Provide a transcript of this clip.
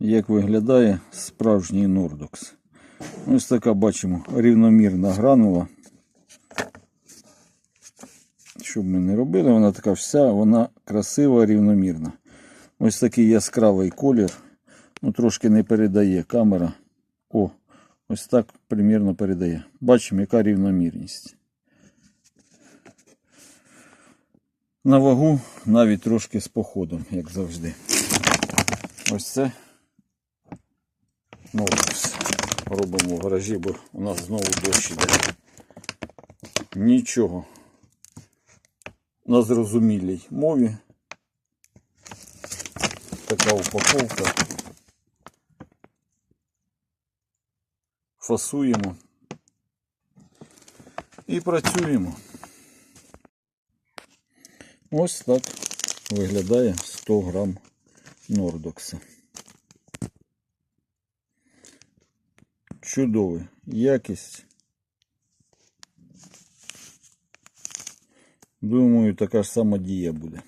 як виглядає справжній Нордокс. Ось така бачимо рівномірна гранула. Що б ми не робили, вона така вся, вона красива, рівномірна. Ось такий яскравий колір. Ну, трошки не передає камера. О, ось так примірно передає. Бачимо, яка рівномірність. На вагу навіть трошки з походом, як завжди. Ось це Нордокс. Робимо в гаражі, бо у нас знову дощ іде. Нічого. На зрозумілій мові. Така упаковка. Фасуємо і працюємо. Ось так виглядає 100 грам Нордокса. Чудовий. Якість. Думаю, така ж сама дія буде.